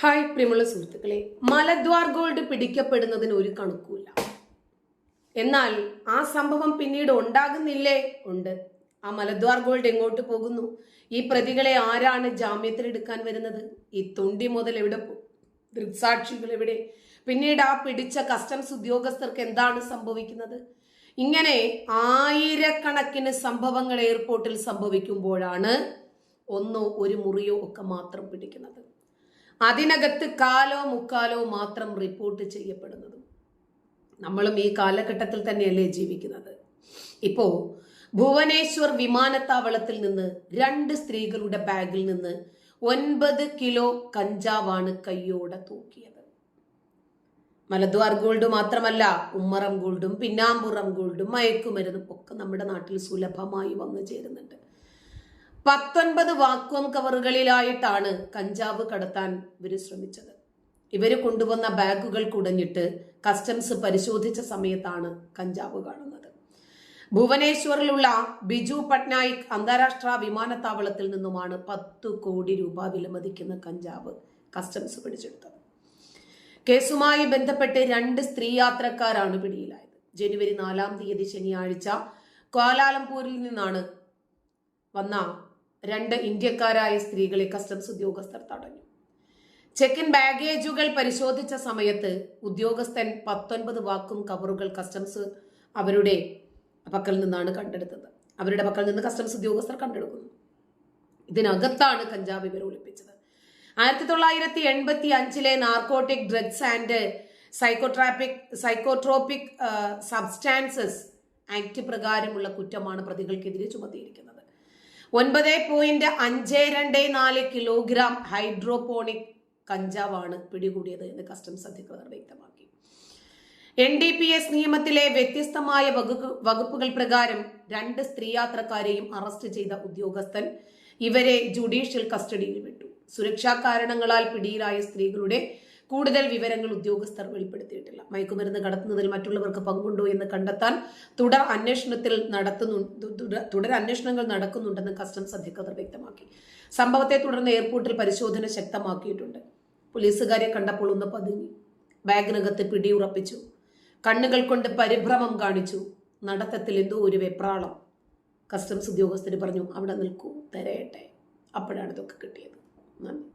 Hi പ്രിയമുള്ള സുഹൃത്തുക്കളെ മലദ്വാർ gold പിടിക്കപ്പെടുന്നതിന് ഒരു കണക്കുമില്ല. എന്നാൽ ആ സംഭവം പിന്നീട് ഉണ്ടാകുന്നില്ലേ? ഉണ്ട്. ആ മലദ്വാർ ഗോൾഡ് എങ്ങോട്ട് പോകുന്നു? ഈ പ്രതികളെ ആരാണ് ജാമ്യത്തിലെടുക്കാൻ വരുന്നത്? ഈ തൊണ്ടി മുതൽ എവിടെ പോകും ദൃക്സാക്ഷികൾ എവിടെ? പിന്നീട് ആ പിടിച്ച കസ്റ്റംസ് ഉദ്യോഗസ്ഥർക്ക് എന്താണ് സംഭവിക്കുന്നത്? ഇങ്ങനെ ആയിരക്കണക്കിന് സംഭവങ്ങൾ എയർപോർട്ടിൽ സംഭവിക്കുമ്പോഴാണ് ഒന്നോ ഒരു മുറിയോ ഒക്കെ മാത്രം പിടിക്കുന്നത്. അതിനകത്ത് കാലോ മുക്കാലോ മാത്രം റിപ്പോർട്ട് ചെയ്യപ്പെടുന്നതും. നമ്മളും ഈ കാലഘട്ടത്തിൽ തന്നെയല്ലേ ജീവിക്കുന്നത്. ഇപ്പോ ഭുവനേശ്വർ വിമാനത്താവളത്തിൽ നിന്ന് രണ്ട് സ്ത്രീകളുടെ ബാഗിൽ നിന്ന് ഒൻപത് കിലോ കഞ്ചാവാണ് കയ്യോടെ തൂക്കിയത്. മലദ്വാർ ഗോൾഡ് മാത്രമല്ല ഉമ്മറം ഗോൾഡും പിന്നാമ്പുറം ഗോൾഡും മയക്കുമരുന്നും ഒക്കെ നമ്മുടെ നാട്ടിൽ സുലഭമായി വന്നു ചേരുന്നുണ്ട്. പത്തൊൻപത് വാക്വം കവറുകളിലായിട്ടാണ് കഞ്ചാവ് കടത്താൻ ഇവർ ശ്രമിച്ചത്. ഇവർ കൊണ്ടുവന്ന ബാഗുകൾ കുടഞ്ഞിട്ട് കസ്റ്റംസ് പരിശോധിച്ച സമയത്താണ് കഞ്ചാവ് കാണുന്നത്. ഭുവനേശ്വറിലുള്ള ബിജു പട്നായിക് അന്താരാഷ്ട്ര വിമാനത്താവളത്തിൽ നിന്നുമാണ് പത്ത് കോടി രൂപ വിലമതിക്കുന്ന കഞ്ചാവ് കസ്റ്റംസ് പിടിച്ചെടുത്തത്. കേസുമായി ബന്ധപ്പെട്ട് രണ്ട് സ്ത്രീ യാത്രക്കാരാണ് പിടിയിലായത്. ജനുവരി നാലാം തീയതി ശനിയാഴ്ച ക്വാലാലംപൂരിൽ നിന്നാണ് വന്ന രണ്ട് ഇന്ത്യക്കാരായ സ്ത്രീകളെ കസ്റ്റംസ് ഉദ്യോഗസ്ഥർ തടഞ്ഞു. ചെക്ക് ഇൻ ബാഗേജുകൾ പരിശോധിച്ച സമയത്ത് ഉദ്യോഗസ്ഥൻ പത്തൊൻപത് വാക്കും കവറുകൾ കസ്റ്റംസ് അവരുടെ പക്കൽ നിന്നാണ് കണ്ടെടുത്തത്. അവരുടെ പക്കൽ നിന്ന് കസ്റ്റംസ് ഉദ്യോഗസ്ഥർ കണ്ടെടുക്കുന്നു. ഇതിനകത്താണ് കഞ്ചാവ് ഇവർ ഒളിപ്പിച്ചത്. ആയിരത്തി തൊള്ളായിരത്തി എൺപത്തി അഞ്ചിലെ narcotic drugs and psychotropic psychotropic substances act പ്രകാരമുള്ള കുറ്റമാണ് പ്രതികൾക്കെതിരെ ചുമത്തിയിരിക്കുന്നത്. ഒൻപത് പോയിന്റ് അഞ്ച് രണ്ട് നാല് കിലോഗ്രാം ഹൈഡ്രോപോണിക് കഞ്ചാവാണ് പിടികൂടിയത് എന്ന് കസ്റ്റംസ് അധികൃതർ വ്യക്തമാക്കി. എൻ ഡി പി എസ് നിയമത്തിലെ വ്യത്യസ്തമായ വകുപ്പുകൾ പ്രകാരം രണ്ട് സ്ത്രീ യാത്രക്കാരെയും അറസ്റ്റ് ചെയ്ത ഉദ്യോഗസ്ഥൻ ഇവരെ ജുഡീഷ്യൽ കസ്റ്റഡിയിൽ വിട്ടു. സുരക്ഷാ കാരണങ്ങളാൽ പിടിയിലായ സ്ത്രീകളുടെ കൂടുതൽ വിവരങ്ങൾ ഉദ്യോഗസ്ഥർ വെളിപ്പെടുത്തിയിട്ടില്ല. മയക്കുമരുന്ന് കടത്തുന്നതിൽ മറ്റുള്ളവർക്ക് പങ്കുണ്ടോ എന്ന് കണ്ടെത്താൻ തുടർ അന്വേഷണത്തിൽ നടത്തുന്നു തുടർ അന്വേഷണങ്ങൾ നടക്കുന്നുണ്ടെന്ന് കസ്റ്റംസ് അധികൃതർ വ്യക്തമാക്കി. സംഭവത്തെ തുടർന്ന് എയർപോർട്ടിൽ പരിശോധന ശക്തമാക്കിയിട്ടുണ്ട്. പോലീസുകാരെ കണ്ടപ്പോൾ ഒന്ന് പതുങ്ങി. ബാഗിനകത്ത് പിടിയുറപ്പിച്ചു. കണ്ണുകൾ കൊണ്ട് പരിഭ്രമം കാണിച്ചു. നടത്തത്തിൽ എന്തോ ഒരു വെപ്രാളം. കസ്റ്റംസ് ഉദ്യോഗസ്ഥർ പറഞ്ഞു അവിടെ നിൽക്കൂ തരയട്ടെ. അപ്പോഴാണ് ഇതൊക്കെ കിട്ടിയത്. നന്ദി.